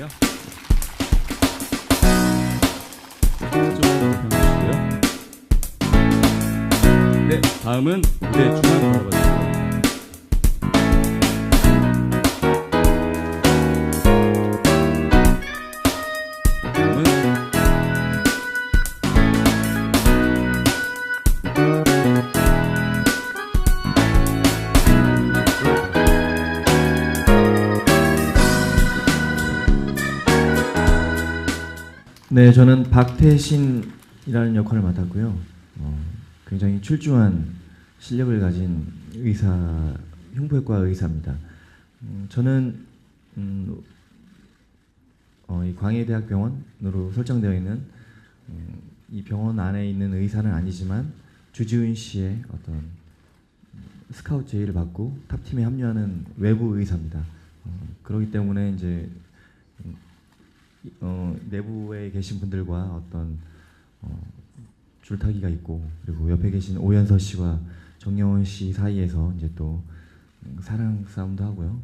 되고요. 네, 다음은 무대 네, 중앙 걸어가지고 다음은 네, 저는 박태신이라는 역할을 맡았고요. 어, 굉장히 출중한 실력을 가진 의사, 흉부외과 의사입니다. 음, 저는 음, 어, 이 광해대학병원으로 설정되어 있는 음, 이 병원 안에 있는 의사는 아니지만 주지훈 씨의 어떤 음, 스카우트 제의를 받고 탑팀에 합류하는 외부 의사입니다. 어, 그렇기 때문에 이제 어, 내부에 계신 분들과 어떤 어, 줄타기가 있고 그리고 옆에 계신 오연서 씨와 정영원 씨 사이에서 이제 또 음, 사랑 싸움도 하고요.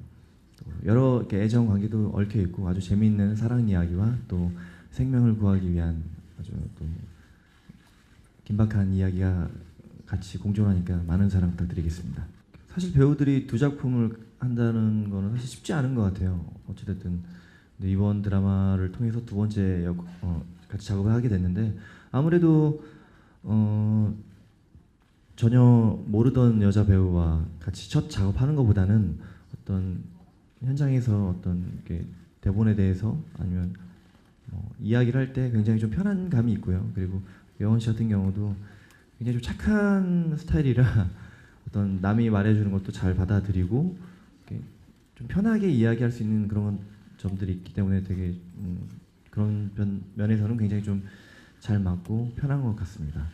또 여러 이렇게 애정 관계도 얽혀 있고 아주 재미있는 사랑 이야기와 또 생명을 구하기 위한 아주 또 긴박한 이야기가 같이 공존하니까 많은 사랑 부탁드리겠습니다. 사실 배우들이 두 작품을 한다는 거는 사실 쉽지 않은 것 같아요. 어찌됐든 근데 이번 드라마를 통해서 두 번째 역, 어, 같이 작업을 하게 됐는데 아무래도 어, 전혀 모르던 여자 배우와 같이 첫 작업하는 것보다는 어떤 현장에서 어떤 대본에 대해서 아니면 뭐 이야기를 할 때 굉장히 좀 편한 감이 있고요. 그리고 여원 씨 같은 경우도 굉장히 좀 착한 스타일이라 어떤 남이 말해주는 것도 잘 받아들이고 좀 편하게 이야기할 수 있는 그런 점들이 있기 때문에 되게 음, 그런 면, 면에서는 굉장히 좀 잘 맞고 편한 것 같습니다.